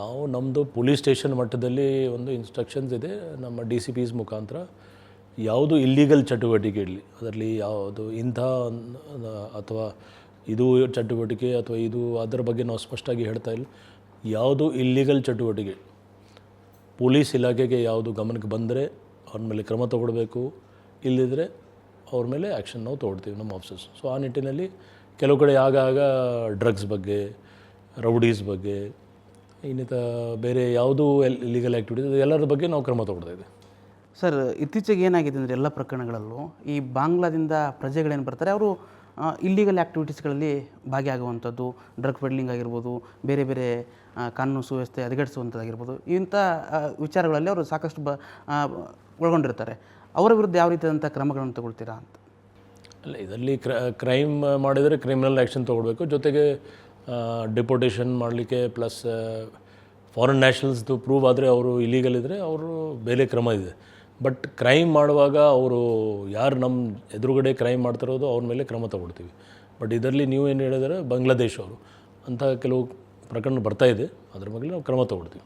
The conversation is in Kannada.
ನಾವು ನಮ್ಮದು ಪೊಲೀಸ್ ಸ್ಟೇಷನ್ ಮಟ್ಟದಲ್ಲಿ ಒಂದು ಇನ್ಸ್ಟ್ರಕ್ಷನ್ಸ್ ಇದೆ. ನಮ್ಮ ಡಿ ಸಿ ಪಿಸ್ ಮುಖಾಂತರ ಯಾವುದು ಇಲ್ಲೀಗಲ್ ಚಟುವಟಿಕೆ ಇರಲಿ, ಅದರಲ್ಲಿ ಯಾವುದು ಇಂಥ ಅಥವಾ ಇದು ಚಟುವಟಿಕೆ ಅಥವಾ ಇದು ಅದರ ಬಗ್ಗೆ ನಾವು ಸ್ಪಷ್ಟವಾಗಿ ಹೇಳ್ತಾ ಇಲ್ಲ. ಯಾವುದು ಇಲ್ಲೀಗಲ್ ಚಟುವಟಿಕೆ, ಪೊಲೀಸ್ ಇಲಾಖೆಗೆ ಯಾವುದು ಗಮನಕ್ಕೆ ಬಂದರೆ ಅವ್ರ ಮೇಲೆ ಕ್ರಮ ತಗೊಳ್ಬೇಕು. ಇಲ್ಲದಿದ್ದರೆ ಅವ್ರ ಮೇಲೆ ಆ್ಯಕ್ಷನ್ ನಾವು ತೊಗೊಳ್ತೀವಿ ನಮ್ಮ ಆಫೀಸರ್ಸ್ ಸೊ ಆ ನಿಟ್ಟಿನಲ್ಲಿ ಕೆಲವು ಕಡೆ ಆಗಾಗ ಡ್ರಗ್ಸ್ ಬಗ್ಗೆ ರೌಡೀಸ್ ಬಗ್ಗೆ ಇನ್ನಿತ ಬೇರೆ ಯಾವುದು ಲೀಗಲ್ ಆ್ಯಕ್ಟಿವಿಟೀಸ್ ಎಲ್ಲರ ಬಗ್ಗೆ ನಾವು ಕ್ರಮ ತಗೊಳ್ತಾ ಇದೆ ಸರ್ ಇತ್ತೀಚೆಗೆ ಏನಾಗಿದೆ ಅಂದರೆ ಎಲ್ಲ ಪ್ರಕರಣಗಳಲ್ಲೂ ಈ ಬಾಂಗ್ಲಾದಿಂದ ಪ್ರಜೆಗಳೇನು ಬರ್ತಾರೆ ಅವರು ಇಲ್ಲಿಗಲ್ ಆ್ಯಕ್ಟಿವಿಟೀಸ್ಗಳಲ್ಲಿ ಭಾಗಿಯಾಗುವಂಥದ್ದು ಡ್ರಗ್ ಪೆಡ್ಲಿಂಗ್ ಆಗಿರ್ಬೋದು ಬೇರೆ ಬೇರೆ ಕಾನೂನು ಸುವ್ಯವಸ್ಥೆ ಹದಗೆಡಿಸುವಂಥದ್ದಾಗಿರ್ಬೋದು ಇಂಥ ವಿಚಾರಗಳಲ್ಲಿ ಅವರು ಸಾಕಷ್ಟು ಬ ಒಳಗೊಂಡಿರ್ತಾರೆ. ಅವರ ವಿರುದ್ಧ ಯಾವ ರೀತಿಯಾದಂಥ ಕ್ರಮಗಳನ್ನು ತಗೊಳ್ತೀರಾ ಅಂತ? ಅಲ್ಲ ಇದರಲ್ಲಿ ಕ್ರ ಕ್ರೈಮ್ ಮಾಡಿದರೆ ಕ್ರಿಮಿನಲ್ ಆ್ಯಕ್ಷನ್ ತೊಗೊಳ್ಬೇಕು. ಜೊತೆಗೆ ಡಿಪೋಟೇಷನ್ ಮಾಡಲಿಕ್ಕೆ ಪ್ಲಸ್ ಫಾರಿನ್ ನ್ಯಾಷನಲ್ಸ್ದು ಪ್ರೂವ್ ಆದರೆ ಅವರು ಇಲೀಗಲ್ ಇದ್ದರೆ ಅವರು ಬೇರೆ ಕ್ರಮ ಇದೆ. ಬಟ್ ಕ್ರೈಮ್ ಮಾಡುವಾಗ ಅವರು ಯಾರು ನಮ್ಮ ಎದುರುಗಡೆ ಕ್ರೈಮ್ ಮಾಡ್ತಿರೋದು ಅವ್ರ ಮೇಲೆ ಕ್ರಮ ತಗೊಳ್ತೀವಿ. ಬಟ್ ಇದರಲ್ಲಿ ನೀವು ಏನು ಹೇಳಿದರೆ ಬಾಂಗ್ಲಾದೇಶವರು ಅಂತಹ ಕೆಲವು ಪ್ರಕರಣ ಬರ್ತಾ ಇದೆ. ಅದ್ರ ಬಗ್ಗೆ ನಾವು ಕ್ರಮ ತಗೊಳ್ತೀವಿ.